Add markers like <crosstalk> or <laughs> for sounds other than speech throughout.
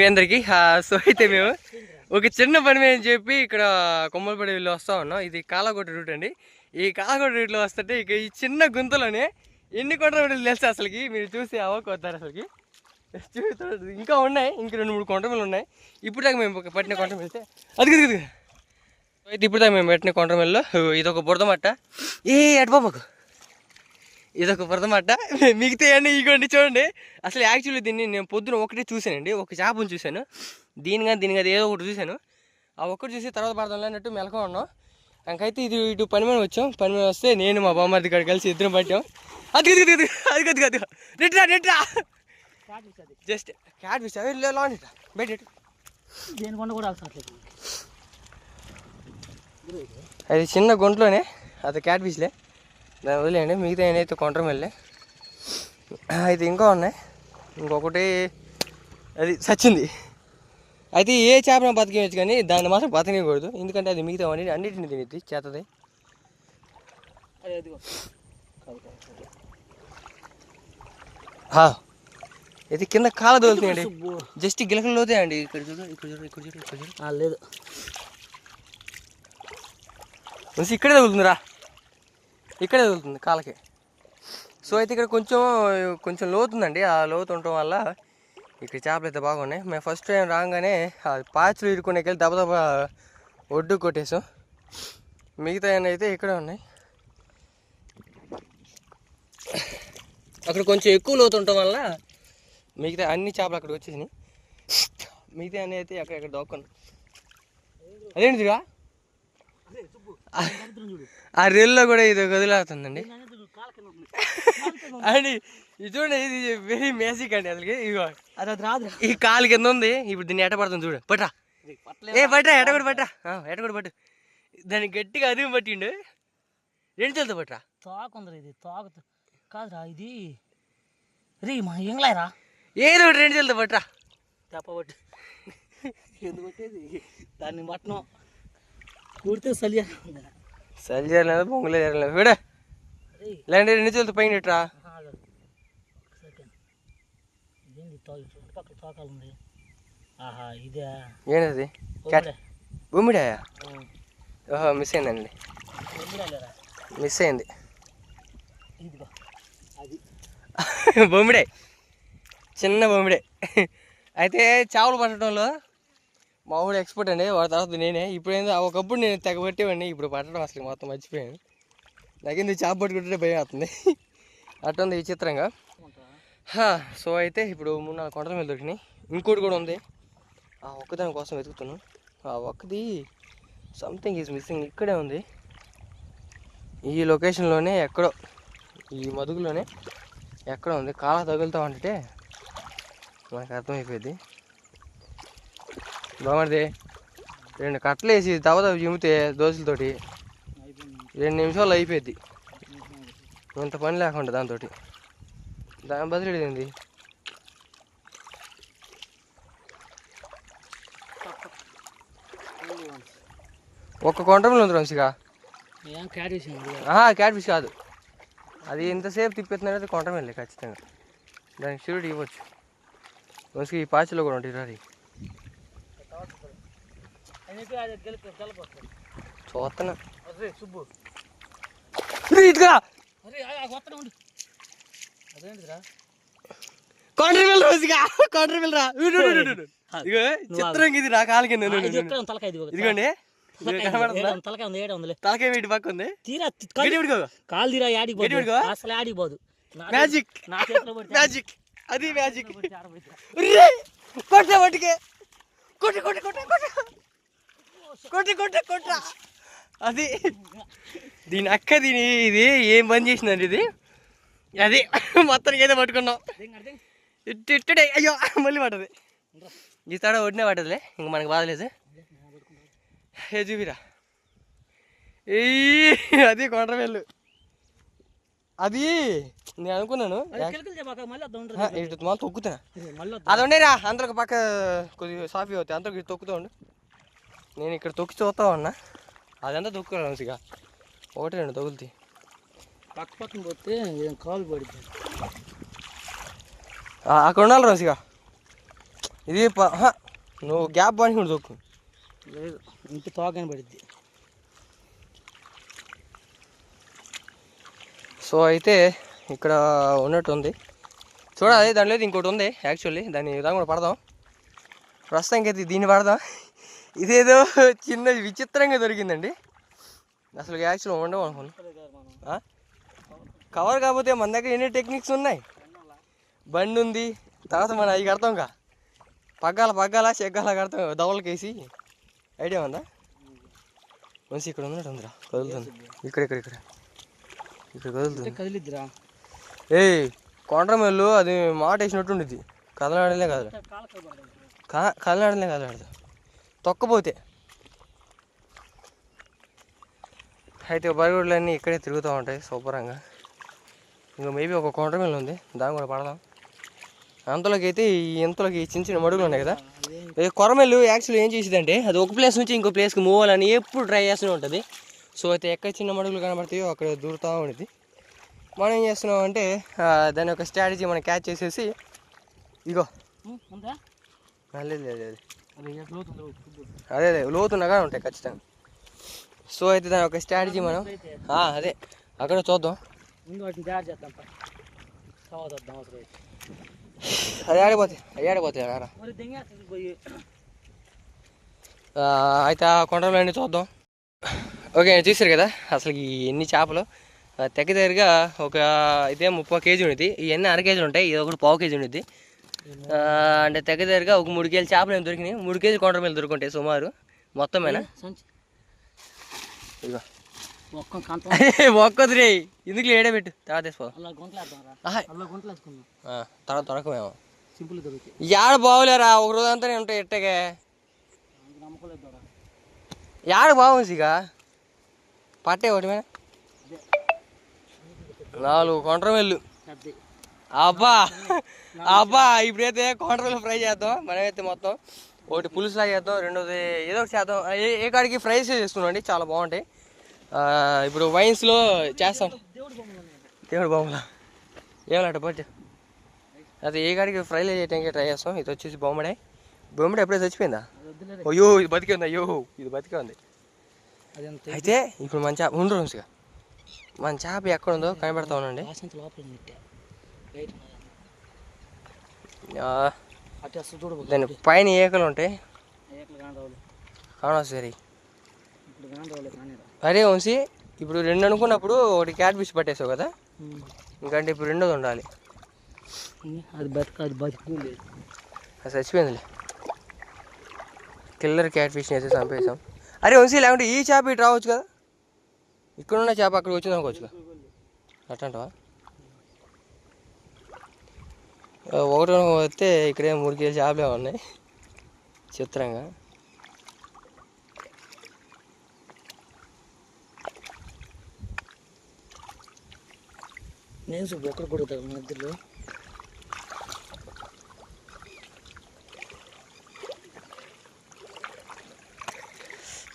మీ అందరికి సో అయితే మేము ఒక చిన్న పని మీద అని చెప్పి ఇక్కడ కొమ్మలపడి వెళ్ళి వస్తా ఉన్నాం. ఇది కాలకోట రూట్ అండి. ఈ కాలాకోట రూట్లో వస్తుంటే ఇక ఈ చిన్న గుంతలోనే ఎన్ని కొండలు తెలుసు అసలుకి? మీరు చూసి అవ్వకొస్తారు అసలుకి. చూడండి, ఇంకా ఉన్నాయి. ఇంక రెండు మూడు కొండమీలు ఉన్నాయి. ఇప్పుడు దాకా మేము ఒక పట్టిన కొండ వెళ్తే అది కదా అయితే ఇప్పుడు దాకా మేము పెట్టిన కొండమీల్లో ఇదొక బురదమట్ట. ఏ అటుబాబకు ఇదొక బురదమట్ట <laughs> మిగతా అన్నీ ఇగోండి చూడండి. అసలు యాక్చువల్లీ దీన్ని నేను పొద్దున ఒకటే చూశానండి. ఒక చేపను చూశాను. దీని కానీ దీని కానీ ఏదో ఒకటి చూశాను. ఆ ఒక్కటి చూసి తర్వాత పడదాం అన్నట్టు మెలక ఉన్నాం. ఇంకైతే ఇది ఇటు పని మీద వచ్చాం. పని మీద వస్తే నేను మా బామ్మది గారు కలిసి ఇద్దరం పట్టాం అది అది అది అది అది అది నెట్రా నెట్రా జస్ట్ క్యాట్ ఫిష్ అవి లాంటి బయట అది చిన్న గుంట్లోనే. అది క్యాట్ ఫిష్లే దాన్ని వదిలేయండి. మిగతా ఏనైతే కొంటరం వెళ్ళే. అయితే ఇంకా ఉన్నాయి. ఇంకొకటి అది చచ్చింది అయితే ఏ చేపను బతికేయచ్చు కానీ దాన్ని మాత్రం బతకకూడదు ఎందుకంటే అది మిగతా అన్ని అన్నిటిని తినేది చేతది. ఇది కింద కాల సుబ్బు. జస్ట్ గిలకలు లోతే అండి ఇక్కడ చూడు ఇక్కడ చూడు ఇక్కడ చూడు ఇక్కడ చూడు. లేదు. ఇక్కడే తగులుతుందిరా ఇక్కడే తగులుతుంది కాలకి సో అయితే ఇక్కడ కొంచెం కొంచెం లోతుందండి. ఆ లోతు ఉండటం వల్ల ఇక్కడ చేపలు అయితే బాగున్నాయి. మేము ఫస్ట్ టైం రాగానే ఆ పాచులు ఇరుకునే వెళ్ళి దెబ్బ దెబ్బ ఒడ్డు కొట్టేసాం. మిగతా అయితే ఇక్కడే ఉన్నాయి. అక్కడ కొంచెం ఎక్కువ లోతు ఉండటం వల్ల మిగతా అన్ని చేపలు అక్కడికి వచ్చేసినాయి. మిగతా అన్నీ అయితే అక్కడ ఇక్కడ దోక్కున్నాయి అదేంటిదిగా అదే సుబ్బు దరిద్రం చూడు ఆ రీల్లో కూడా ఇది వదిలేస్తుందండి. అండి ఇది చూడండి ఇది వెరీ మ్యాజిక్ అండి ఇగో రాదు ఈ కాలు కింద ఉంది. ఇప్పుడు దీన్ని ఎట పడుతుంది చూడు. పట్రా. ఏ పట్రా ఎట కూడా పట్రా. ఎట కూడా పట్టు. దాన్ని గట్టిగా అది పట్టిండు. రెండు చేతులతో పట్రా. తోక ఉంది ఇది తోక కాదురా ఇది. రీ మా ఇంగ్లాయరా. ఏదో రెండు చేతులతో పట్రా. తెప్పబట్టి <laughs> ఎందుకు దాన్ని మట్టను కుడితే సలియా సరి చేయాలి పొంగలే చేయాలి విడ. లేదంటే రెండు చేతులతో పైన ఇట్రా ఏంటది? ఉం. ఓహో మిస్ అయిందండి? మిస్ అయింది. <laughs> బొమ్మిడే. చిన్న బొమ్మిడే. <laughs> అయితే చేపలు పట్టడంలో మా ఎక్స్పర్ట్ అండి వాడి తర్వాత నేనే. ఇప్పుడు ఏందో ఒకప్పుడు నేను తెగబట్టేవాడిని ఇప్పుడు పట్టడం అసలు మొత్తం మర్చిపోయాను. నాకేంది చేప పట్టుకుంటే భయం అవుతుంది అట్టుంది విచిత్రంగా. సో అయితే ఇప్పుడు మూడు నాలుగు కొండల మీద దొరికినాయి. ఇంకోటి కూడా ఉంది. ఆ ఒక్కదాని కోసం వెతుకుతున్నాను. ఆ ఒక్కది సంథింగ్ ఈజ్ మిస్సింగ్ ఇక్కడే ఉంది. ఈ లొకేషన్లోనే ఎక్కడో ఈ మదుగులోనే ఎక్కడ ఉంది. కాల తగులుతా ఉంటే మనకు అర్థమైపోయింది బాగుంది రెండు కట్టలు వేసి తవ తవ చిమితే దోశలతోటి రెండు నిమిషాలు అయిపోయింది ఇంత పని లేకుండా దాంతో దాని బదిలీ ఏంది? ఒక్క కొంటమిలో ఉంది ఆహా క్యాట్ ఫిష్ కాదు. అది ఎంతసేపు తిప్పెత్తున్నాడో అది కొంటమిల్లే ఖచ్చితంగా. దానికి షూరిటీ ఇవ్వచ్చు. మంచిగా ఈ పాచిలో కూడా ఉంటాయి రారి అయితే అది గెలిపి గెలపొస్తుంది చూస్తున్నా. అదే సుబ్బు. ఇదిగా అరే ఆ కొత్తనే ఉండు. అదేంటిదిరా? కొండ్రమిల్ రోజుగా. కొండ్రమిల్ రా. ఇడు, ఇడు, ఇడు, ఇడు. ఇగో చిత్రంగా ఇది నా కాలు కింద ఇదిగోండి తలకాయ వీటి పక్క ఉంది తీరా కాలు తీరా యాడికి పోదు. అసలు యాడికి పోదు మ్యాజిక్. మ్యాజిక్. అది మ్యాజిక్. కొట్ట కొట్ట కొట్ట. కొట్ట కొట్ట కొట్ట. అది దీని అక్క దీని ఇది ఏం పని చేసిందండి ఇది? అది మొత్తానికి ఏదో పట్టుకున్నాం. ఇట్టు ఇట్టుడే. అయ్యో మళ్ళీ పట్టదు ఈ తడ ఒడినే పట్టదులే ఇంక మనకు బాధలేదు ఏ చూపిరా. అది కొండ్రవేళ్ళు అది నేను అనుకున్నాను. ఇటు తొక్కుతున్నా. మళ్ళీ అది ఉండేరా అందరూ ఒక పక్క కొద్దిగా సాఫీ అవుతాయి. అందరూ ఇక్కడ తొక్కుతూ ఉండు. నేను ఇక్కడ తొక్కి చూస్తా ఉన్నా. అదంతా తొక్కురా మంచిగా ఒకటి రెండు తగులుతాయి. పక్క పక్కన పోతే ఏం కాలు పడిపోయింది. ఆ, అక్కడ ఉండాలి రంసిగా ఇది ప- హ, నువ్వు గ్యాప్ పని దొక్కు లేదు ఇంటి తోకని పడిద్ది. సో అయితే ఇక్కడ ఉన్నట్టు ఉంది. చూడాలి దాంట్లో అయితే ఇంకోటి ఉంది. యాక్చువల్లీ దాన్ని దాని కూడా పడదాం. ప్రస్తుతానికి అయితే దీన్ని పడదాం. ఇదేదో చిన్న విచిత్రంగా దొరికిందండి. అసలు యాక్చువల్ ఉండవు అనుకున్నాను ఆ? కవర్ కాకపోతే మన దగ్గర ఎన్ని టెక్నిక్స్ ఉన్నాయి? బండి ఉంది తర్వాత మనం అవి కడతాం కా పగ్గాల పగ్గాల చెగ్గాల కడతాం దవలకేసి ఐడియా ఉందా? మంచి ఇక్కడ ఉన్నట్టు ఉందిరా కదులుతుంది. ఇక్కడ ఇక్కడ ఇక్కడ. ఇక్కడ కదులుతుంది. కదిలిద్దిరా. ఏయ్ కొండ్రమెల్లు అది మాట వేసినట్టు ఉండిద్ది. కదలాడలే కదల కదలాడలే కదలాడదు. తొక్కపోతే అయితే బరిగొడ్లు అన్నీ ఇక్కడే తిరుగుతూ ఉంటాయి శుభ్రంగా. ఇంకా మేబీ ఒక కొండ్రమెల్లు ఉంది దాన్ని కూడా పడదాం. అంతలోకి అయితే ఈ ఇంతలోకి ఈ చిన్న చిన్న మడుగులు ఉన్నాయి కదా. కొరమెల్లు యాక్చువల్లీ ఏం చేసేదంటే అది ఒక ప్లేస్ నుంచి ఇంకో ప్లేస్కి మూవ్ అవ్వాలని ఎప్పుడు ట్రై చేస్తూనే ఉంటుంది. సో అయితే ఎక్కడ చిన్న మడుగులు కనబడతాయో అక్కడ దూరుతూ ఉంటుంది మనం ఏం చేస్తున్నాం అంటే దాని యొక్క స్ట్రాటజీ మనం క్యాచ్ చేసేసి ఇగో. లేదు లేదు. అది అదే లోతున్నగా ఉంటాయి ఖచ్చితంగా. సో అయితే దాని యొక్క స్ట్రాటజీ మనం అదే అక్కడ చూద్దాం. ముందు వాటిని తయారు చేద్దాం అవసరం అది ఆడిపోతాయి అది ఆడిపోతాయి అయితే ఆ కొండలన్నీ చూద్దాం. ఓకే చూసారు కదా అసలు ఈ ఎన్ని చేపలు. దగ్గర దగ్గరగా ఒక ఇదే ముప్పై కేజీ ఉంది ఇవన్నీ అర కేజీ ఉంటాయి? ఇది ఒకటి పావు కేజీ ఉంది అంటే దగ్గర దగ్గరగా ఒక మూడు కేజీ చేపలు ఏమి దొరికినాయి? మూడు కేజీ కొండ మీద దొరుకుంటాయి సుమారు. మొత్తమేనా? సంచి. ఇగో ఒక్క కంత <laughs> ఒక్కది రే ఇందుకు ఏడే పెట్టు? తర్వాత తర్వాత దొరకమేమో. యాడ బాగులేరా ఒక రోజు అంతా ఉంటాయి ఇట్టగే రా యాడ బాగుంది ఇక పట్టే ఒకటి నాలుగు కొండ్రమెల్లు పెద్ద అబ్బా అబ్బా ఇప్పుడైతే కొండ్రమెల్లు ఫ్రై చేద్దాం. మనమైతే మొత్తం ఒకటి పులుసు ఫ్రై చేద్దాం రెండోది ఏదో ఒకటి చేద్దాం. ఏ కాడికి ఫ్రైస్ చేస్తున్నాండి చాలా బాగుంటాయి. ఇప్పుడు వైన్స్లో చేస్తాం. దేవుడు బొమ్మలు. ఏమన్నట్టు పట్టు అది ఏ కాడికి ఫ్రై చేయడానికి ట్రై చేస్తాం. ఇది వచ్చేసి బొమ్మడే. బొమ్మడే ఎప్పుడే చచ్చిపోయిందా? అయ్యో ఇది బతికే ఉంది. అయ్యో ఇది బతికే ఉంది. అయితే ఇప్పుడు మన చేప ఉండు రోజుగా మన చేప ఎక్కడ ఉందో కనిపెడతా ఉండండి దాని పైన ఏకలు ఉంటాయి. ఏకలు కాని రావులు. కానా సరే అరే వంశీ ఇప్పుడు రెండు అనుకున్నప్పుడు ఒకటి క్యాట్ ఫిష్ పట్టేసావు కదా? ఇంకంటే ఇప్పుడు రెండోది ఉండాలి. అది బతుక అది బతుకు లేదు అది చచ్చిపోయిందిలే. కిల్లర్ క్యాట్ ఫిష్ని అయితే చంపేసాం అరే వంశీ లేకుంటే ఈ చేప ఇటు రావచ్చు కదా? ఇక్కడ ఉన్న చేప అక్కడికి వచ్చింది అనుకోవచ్చు కదా అట్టంటావా ఆ, ఒకటి వస్తే ఇక్కడే మూడు కేజీ చేపలే ఉన్నాయి. చిత్రంగా. నేను చూపు ఒక్కడ కొడుతాను మధ్యలో?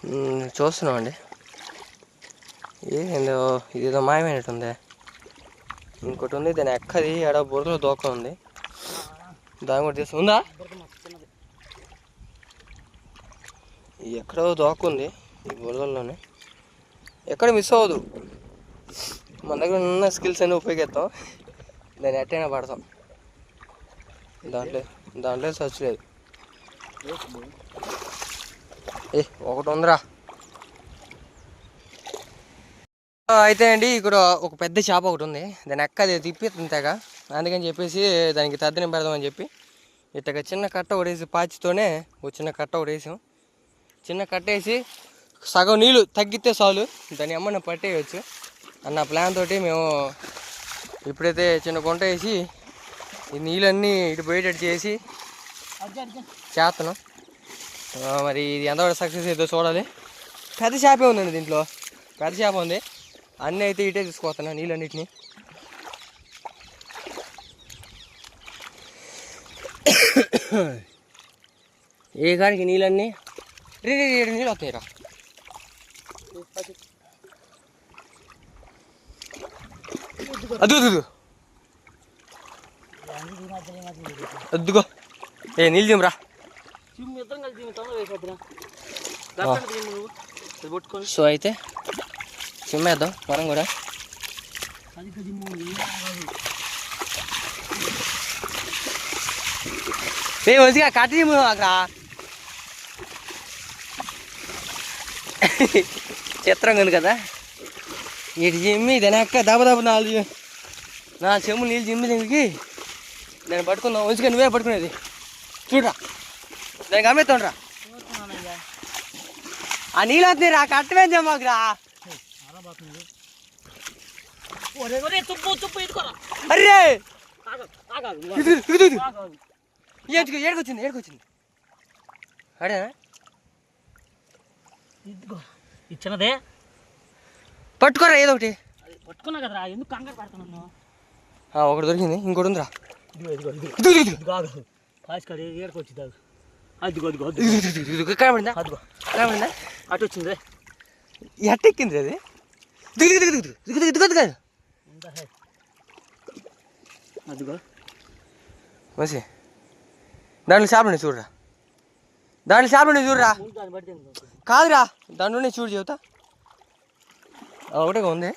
మ్మ్, చూస్తున్నామండి ఏందో ఇదేదో మాయమైనట్టుంది. ఇంకోటి ఉంది దాని ఎక్కది ఎడ బురదలో దోక ఉంది. దాని కూడా తీసు ఉందా? ఎక్కడో దాక్కుంది ఈ బురదల్లోనే. ఎక్కడ మిస్ అవ్వదు. మన దగ్గర ఉన్న స్కిల్స్ అన్నీ ఉపయోగిస్తాం. దాన్ని ఎట్టైనా పడతాం దాంట్లో దాంట్లో సర్చ్ లేదు. ఏ ఒకటి ఉందిరా. అయితే అండి ఇక్కడ ఒక పెద్ద చేప ఒకటి ఉంది. దాని ఎక్క అది తిప్పి తెగ అందుకని చెప్పేసి దానికి తద్దని పెడదామని చెప్పి ఇట్టగా చిన్న కట్ట ఒకటేసి పాచితోనే ఒక చిన్న కట్ట ఒకటేసాం చిన్న కట్ట వేసి సగం నీళ్ళు తగ్గితే చాలు. దాన్ని అమ్మని పట్టేయచ్చు. అన్న ప్లాన్ తోటి మేము ఇప్పుడైతే చిన్న గుంట వేసి ఈ నీళ్ళన్నీ ఇటు పోయేటట్టు చేసి చేస్తున్నాం. మరి ఇది ఎంతవరకు సక్సెస్ అవుతుందో చూడాలి. పెద్ద చేపే ఉందండి దీంట్లో. పెద్ద చేప ఉంది. అన్నీ అయితే ఇటే తీసుకుపోతున్నా నీళ్ళన్నిటిని. ఏ కాడికి నీళ్ళన్నీ? రే రే నీళ్ళు వస్తాయి రా. అదు అదు అద్దుకో ఏ నీళ్ళు దింరా సో అయితే చిమ్మేద్దాం మనం కూడా అది జిమ్ము ఏ మంచిగా కట్టి అక్కడ? చిత్రంగా ఉంది కదా? ఇటు చిమ్మి దానక్క దెబ్బ దెబ్బ నాలుగు నా చెమ్ము నీళ్ళు చిమ్మి దీనికి. దాన్ని పట్టుకుందాం మంచిగా నువ్వే పట్టుకునేది. చూడరా. దానికి అమ్మేస్తుండ్రా ఆ నీళ్ళు వస్తుంది రా కట్టమేం చెమ్మకురా చాలా ఏడుకు ఏడుకొచ్చింది ఏడుకొచ్చింది అడే ఇదిగో ఇచ్చినదే పట్టుకోరా ఏదో ఒకటి అది పట్టుకున్నా కదరా ఎందుకు కంగారు పడుతున్నాను ఆ, ఒకటి దొరికింది ఇంకోటి ఉందిరా కాదు వచ్చింది ఆగు అదిగో అదిగో అదిగో. కనబడిందా కనబడిందా అటు వచ్చింది ఎట్టెక్కింది అది దిగు దిగు దిగు దిగు దిగు దిగు దిగు ఉందా హే. అదిగో మంచి దాంట్లో చేపలు చూడరా. దాంట్లో చేపలు చూడరా? కాదురా దాంట్లోనే చూడు చెబుతా. ఒకటే ఉంది.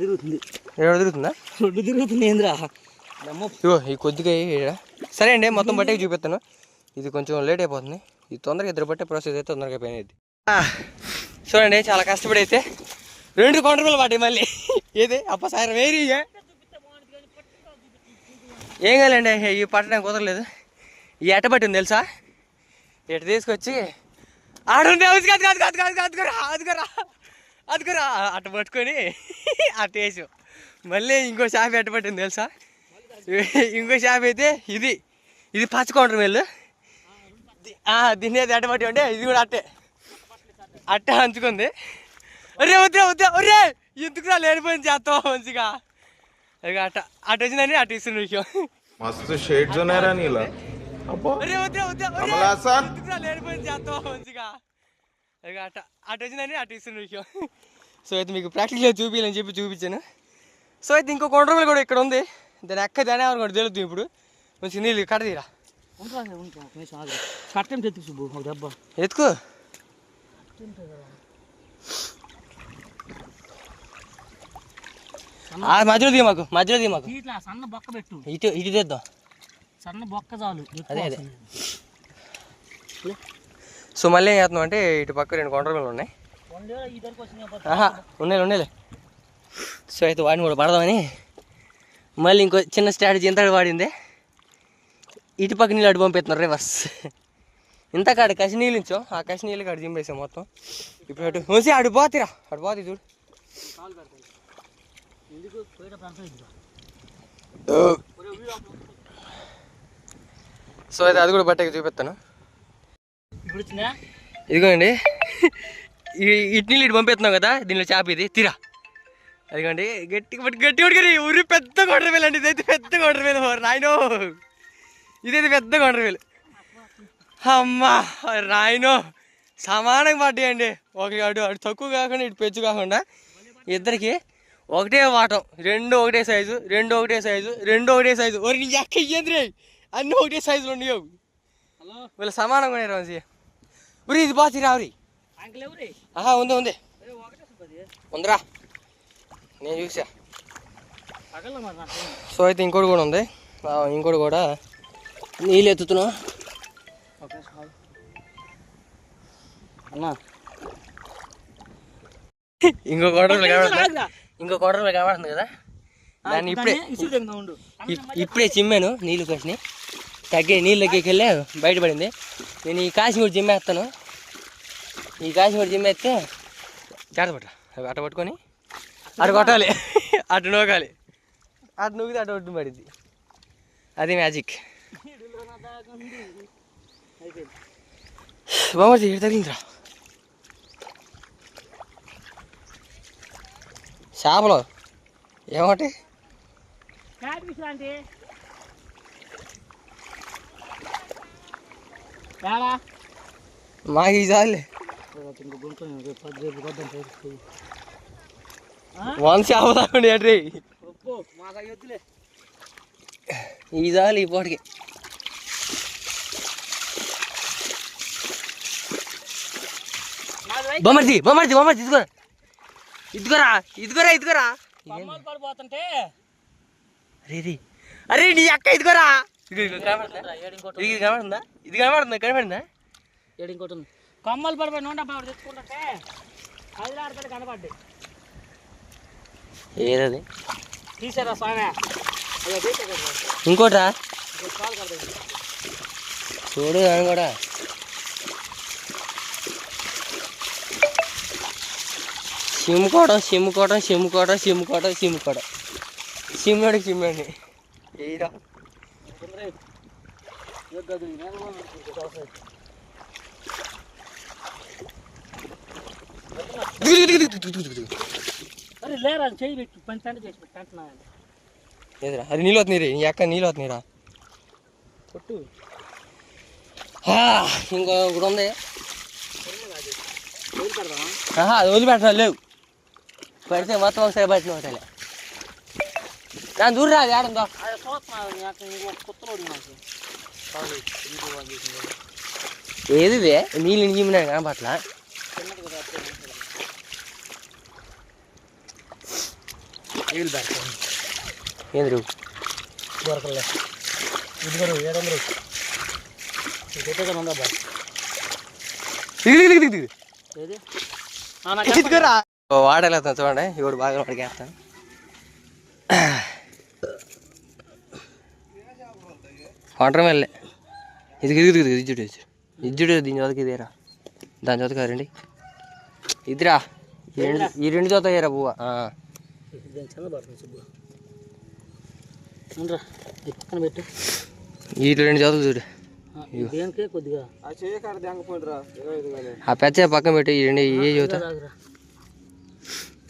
తిరుగుతుంది. తిరుగుతుందా? రెండు తిరుగుతుంది ఏంద్రా? నమ్మ ఇగో ఈ కొద్దిగా. సరే అండి మొత్తం బట్టకి చూపిస్తాను. ఇది కొంచెం లేట్ అయిపోతుంది. ఇది తొందరగా ఇద్దరు బట్టే ప్రాసెస్ అయితే తొందరగా అయింది చూడండి చాలా కష్టపడి అయితే రెండు కౌంటర్లు పడ్డాయి మళ్ళీ. ఏది? అప్ప సార్ వేరీ ఏం కాదండి ఈ పట్టడానికి కుదరలేదు ఈ ఎట్టబట్టింది తెలుసా ఎట్ట తీసుకొచ్చి ఆడుంది అది కాదు కాదు కాదు కాదు అదుకురా అదుకురా అదుకురా అట్ట పట్టుకొని అట్ట వేసాం మళ్ళీ ఇంకో షాప్ ఎట్ట పట్టింది తెలుసా ఇంకో షాప్ అయితే ఇది ఇది పచ్చ కౌంటర్ వెళ్ళు దీని అయితే ఎట్ట పట్టి ఉంటే ఇది కూడా అట్టే అట్ట అంచుకుంది ఒరే వద్దే వద్దే ఒరే ఎందుకు రా లేనిపోయింది చేస్తావు మంచిగా అట అటు వచ్చిందని అటు ఇస్తుంది విషయం మస్తు షేడ్స్ ఉన్నారా నీలా. అట అటు వచ్చిందని అటు ఇస్తుంది విషయం సో అయితే మీకు ప్రాక్టికల్గా చూపించాలని చెప్పి చూపించాను. సో అయితే ఇంకో కొండరమల్ కూడా ఇక్కడ ఉంది. దాని అక్క దాని ఎవరు కూడా తెలుద్దు ఇప్పుడు. మంచి నీళ్ళు కడదీరా ఎత్తుకో. ఆ మధ్యలో దిగు మాకు మధ్యలో దిగు మాకు. ఇట్లా సన్న బొక్క పెట్టు. ఇటు ఇటు తెద్దాం. సన్న బొక్క చాలు అదే, అదే. సో మళ్ళీ ఏం చేస్తున్నాం అంటే ఇటు పక్క రెండు ఉన్నాయి. వచ్చినాయి పోతే. ఆహా ఉన్నాయి ఉన్నాయి సో అయితే వాడిని కూడా పడదామని. మళ్ళీ ఇంకో చిన్న స్ట్రాటజీ ఎంత వాడింది. ఇటు పక్క నీళ్ళు అటు పంపిస్తున్నారు రివర్స్ ఇంత కాడ కసి నీళ్ళు ఇచ్చాం ఆ కసి నీళ్ళు కాడ చింపేసాం మొత్తం. ఇప్పుడు అటు అటు పోతిరా అటు పోతి చూడు. సో అయితే అది కూడా బట్టకి చూపిస్తాను ఇదిగోండి. ఈ ఇటు పంపిస్తున్నాం కదా దీనిలో చేప ఇది. తీరా. అదిగోండి. గట్టి గట్టి పట్టుకొని ఊరి పెద్ద కొండ్రవేలు అండి. ఇదైతే పెద్ద కొండ్రవేలు నాయనో. ఇదైతే పెద్ద కొండ్రవేలు అమ్మా రాయనో సమానంగా పడ్డాయండి. ఒక అటు అటు తక్కువ కాకుండా ఇటు పెంచు కాకుండా. ఇద్దరికి ఒకటే వాటం రెండు ఒకటే సైజు రెండు ఒకటే సైజు రెండు ఒకటే సైజు. ఒరి నీ ఎక్క ఇయ్యంద్రే అన్నీ ఒకటే సైజులు ఉండవు వీళ్ళు సమానంగా ఉన్నాయి రాజీ ఉరి ఇది బాగా రావురి. ఆహా ఉంది ఉంది. ఉందిరా. నేను చూసా. సో అయితే ఇంకోటి కూడా ఉంది. ఇంకోటి కూడా. నీళ్ళు ఎత్తుతున్నాం. అన్నా. ఇంకో ఆగురా. ఇంకో కోటర్లు కనబడుతుంది కదా? దాన్ని ఇప్పుడే ఇప్పుడే చిమ్మాను నీళ్ళు కలిసినాయి తగ్గి నీళ్ళకి వెళ్ళి బయటపడింది నేను ఈ కాసి కూడా చిమ్మేస్తాను. ఈ కాసి కూడా చిమ్మేస్తే జాగ్రత్త పట్ట అవి అట్ట పట్టుకొని అటు కొట్టాలి. <laughs> అటు నూకాలి. అటు నూకితే అటు ఒడ్డు పడింది. అది మ్యాజిక్. బామర్ది ఇక్కడ తగిలిందిరా? చేపలు. ఏమంటే? మాకు ఈ చాలే వంద చేప తాగండి ఈ చాలు ఈ పూటకి బొమ్మర్ది బొమ్మర్ది బొమ్మర్ది ఇదిగోరా ఇదిగోరా ఇదిగోరా ఇదిగోరా. కొమ్మలు పడిపోతుంటే అరే రే. అరే నీ అక్క ఇదిగోరా. ఇంకోటి ఇది కనబడుతుందా ఇది కనబడుతుందా కనబడిందా ఏడు ఇంకోటి ఉంది కొమ్మలు పడిపోయి నూనె డబ్బా తెచ్చుకుంటే కనబడ్డాయి ఏదది? తీసారా స్వామి. అయ్యో తీసే కదా ఇంకోట్రా? ఇంకో కాలు కడతాయి చూడు అని కూడా సిమ్ముకోవడం సిమ్ముకోవడం సిమ్ముకోవడం సిమ్ముకోవడం సిమ్ముకోవడం సిమ్మడి సిమ్మడి ఏరా అరే లేరా చేయి పెట్టి. తండ్రి చేసి పెట్టి అంటున్నా ఏదిరా? అది నీళ్ళు వస్తుంది నీ అక్క నీళ్ళు వస్తుందిరా కొట్టు. ఇంకో ఇప్పుడు ఉంది అది వదిలిపెట్టరా లేవు. పడితే మొత్తం ఒకసారి పట్టిన ఒకటే దాని దూరం రాదు ఆడందో అది చూస్తున్నాను నాకు ఇంకో కొత్తలో నాకు కాదు ఇది వాళ్ళు చేసింది ఏది ఇదే? నీళ్ళు నిజిమినా వాడలేస్తాను చూడండి. ఇప్పుడు బాగా వాడికేస్తాను వాటర్ మెల్లే. ఇది ఇది ఇది ఇజ్జుడు ఇజ్జుడు దీని చోతకి ఇదేరా దాని చోతకి రండి. ఇదిరా. ఈ రెండు ఈ రెండు చోత పక్కన పెట్టు. ఈ రెండు చోతలు చూడు. ఆ, పెచ్చ పక్కన పెట్టి ఈ రెండు ఏ రాగురా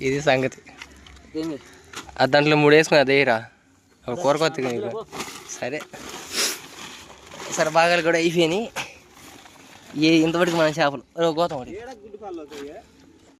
ఇది సంగతి. దాంట్లో మూడు వేసుకుని అదేరా ఒక కూర కొత్తగా ఇక. సరే. సరే బాగాలు కూడా అయిపోయినాయి. ఏ ఇంతవరకు మన చేపలు. గోతం ఒకటి